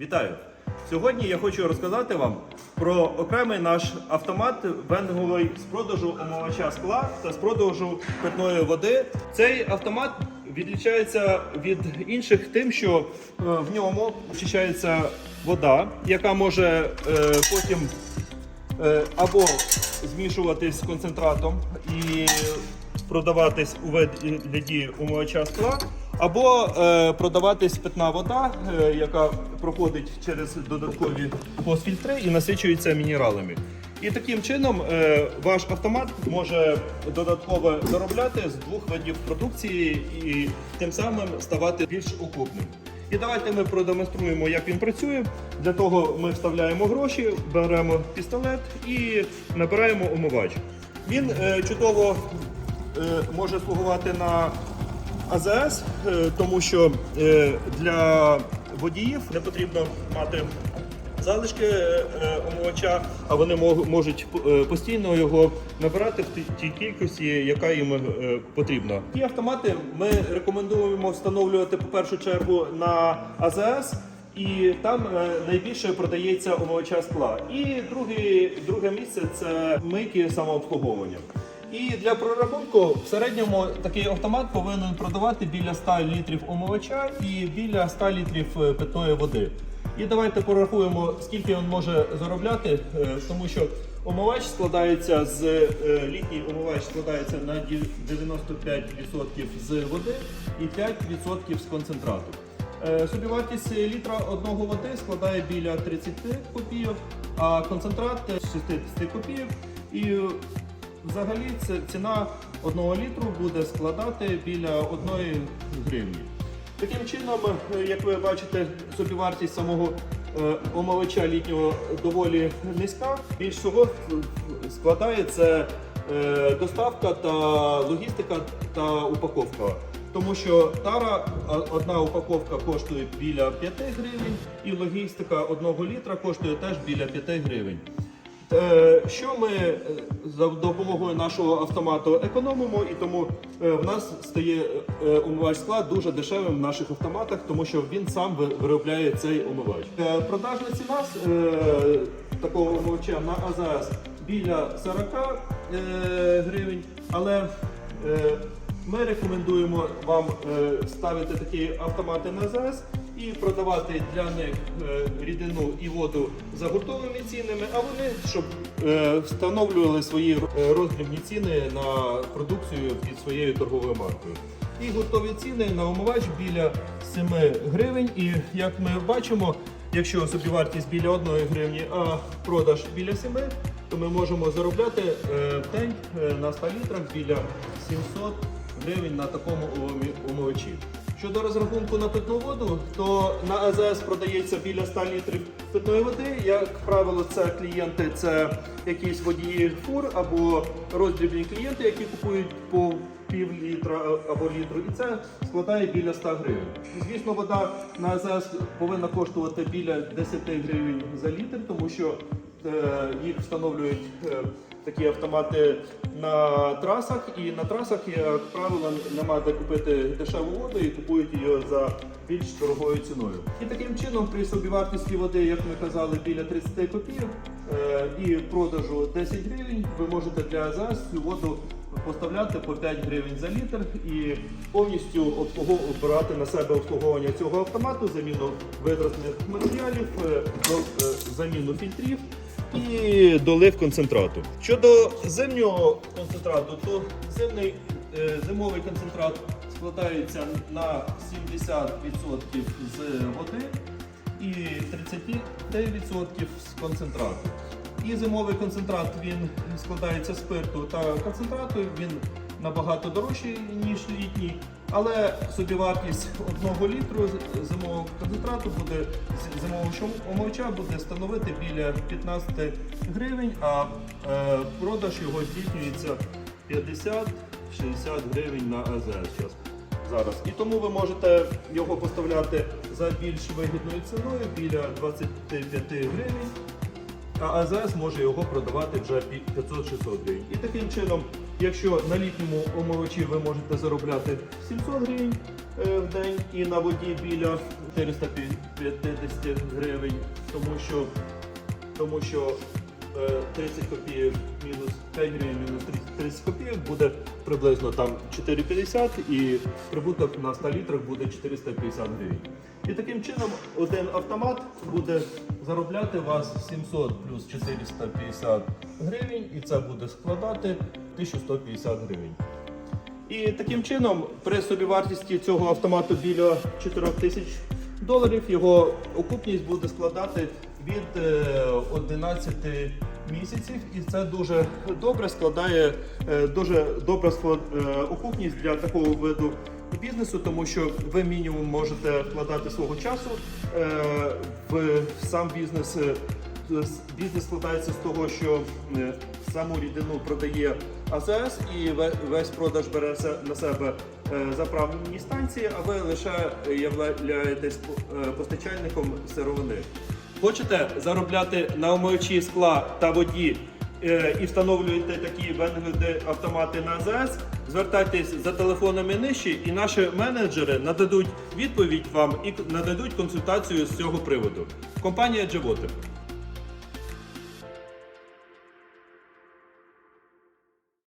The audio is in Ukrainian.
Вітаю! Сьогодні я хочу розказати вам про окремий наш автомат вендинговий з продажу омивача скла та з продажу питної води. Цей автомат відрізняється від інших тим, що е, в ньому очищається вода, яка може е, потім е, або змішуватись з концентратом і продаватись у вигляді умивача скла, або е, продаватись питна вода, е, яка проходить через додаткові фосфільтри і насичується мінералами. І таким чином е, ваш автомат може додатково заробляти з двох видів продукції і тим самим ставати більш окупним. І давайте ми продемонструємо, як він працює. Для того ми вставляємо гроші, беремо пістолет і набираємо омивач. Він е, чудово е, може слугувати на АЗС, е, тому що е, для водіїв не потрібно мати залишки е, омивача, а вони можуть постійно його набирати в ті- тій кількості, яка їм потрібна. Ті автомати ми рекомендуємо встановлювати по першу чергу на АЗС. І там найбільше продається омивача скла. І друге, друге місце це мийки самообслуговування. І для прорахунку в середньому такий автомат повинен продавати біля 100 літрів омивача і біля 100 літрів е, питної води. І давайте порахуємо, скільки він може заробляти, е, тому що омивач складається з е, літній омивач складається на 95% з води і 5% з концентрату. Собівартість літра одного води складає біля 30 копійок, а концентрат 60 копійок. І взагалі це ціна одного літру буде складати біля 1 гривні. Таким чином, е, як ви бачите, собівартість самого е, омивача літнього доволі низька. Більш всього складає це доставка та логістика та упаковка. Тому що тара одна упаковка коштує біля 5 гривень, і логістика одного літра коштує теж біля 5 гривень. Е, Що ми е, за допомогою нашого автомату економимо, і тому е, в нас стає умивач скла дуже дешевим в наших автоматах, тому що він сам виробляє цей умивач. Продажна ціна такого умивача на АЗС біля 40 е, гривень, але ми рекомендуємо вам ставити такі автомати на ЗАЗ і продавати для них е, рідину і воду за гуртовими цінами, а вони щоб е, встановлювали свої е, роздрібні ціни на продукцію під своєю торговою маркою. І гуртові ціни на омивач біля 7 гривень. І як ми бачимо, якщо собівартість біля 1 гривні, а продаж біля 7, то ми можемо заробляти в день на 100 літрах біля 700 гривень на такому омивачі. Щодо розрахунку на питну воду, то на АЗС продається біля 100 літрів питної води. Як правило, це клієнти, це якісь водії фур або роздрібні клієнти, які купують по пів літра або літру, і це складає біля 100 гривень. Звісно, вода на АЗС повинна коштувати біля 10 гривень за літр, тому що е, їх встановлюють е, такі автомати на трасах, і на трасах, як правило, нема де купити дешеву воду і купують її за більш дорогою ціною. І таким чином, при собівартості води, як ми казали, біля 30 копійок е, і продажу 10 гривень, ви можете для АЗС цю воду поставляти по 5 гривень за літр і повністю обслугов- на себе обслуговування цього автомату, заміну витратних матеріалів, е, е, заміну фільтрів і долив концентрату. Щодо зимнього концентрату, то зимний, е, зимовий концентрат складається на 70% з води і 39% з концентрату. І зимовий концентрат він складається з спирту та концентрату. Він набагато дорожчий, ніж літній, але собівартість одного літру зимового концентрату буде зимового омивача буде становити біля 15 гривень, а е, продаж його здійснюється 50-60 гривень на АЗС зараз. І тому ви можете його поставляти за більш вигідною ціною біля 25 гривень. А АЗС може його продавати вже 500-600 гривень. І таким чином Якщо на літньому омивачі ви можете заробляти 700 гривень е, в день і на воді біля 450 гривень, тому що, тому що е, 30 копійок мінус 5 гривень мінус 30 30 копійок буде приблизно там 4,50 і прибуток на 100 літрах буде 450 гривень. І таким чином один автомат буде заробляти вас 700 плюс 450 гривень, і це буде складати 1150 гривень. І таким чином, при собівартості цього автомату біля 4 тисяч доларів, його окупність буде складати від е, 11 місяців, і це дуже добре складає е, дуже добра е, окупність для такого виду бізнесу, тому що ви мінімум можете вкладати свого часу е, в сам бізнес. е, Бізнес складається з того, що е, саму рідину продає АЗС і весь продаж бере на себе е, заправні станції, а ви лише являєтесь е, постачальником сировини. Хочете заробляти на омивачі скла та воді е, і встановлюєте такі венгли автомати на АЗС, звертайтесь за телефонами нижче, і наші менеджери нададуть відповідь вам і нададуть консультацію з цього приводу. Компанія Джевоти.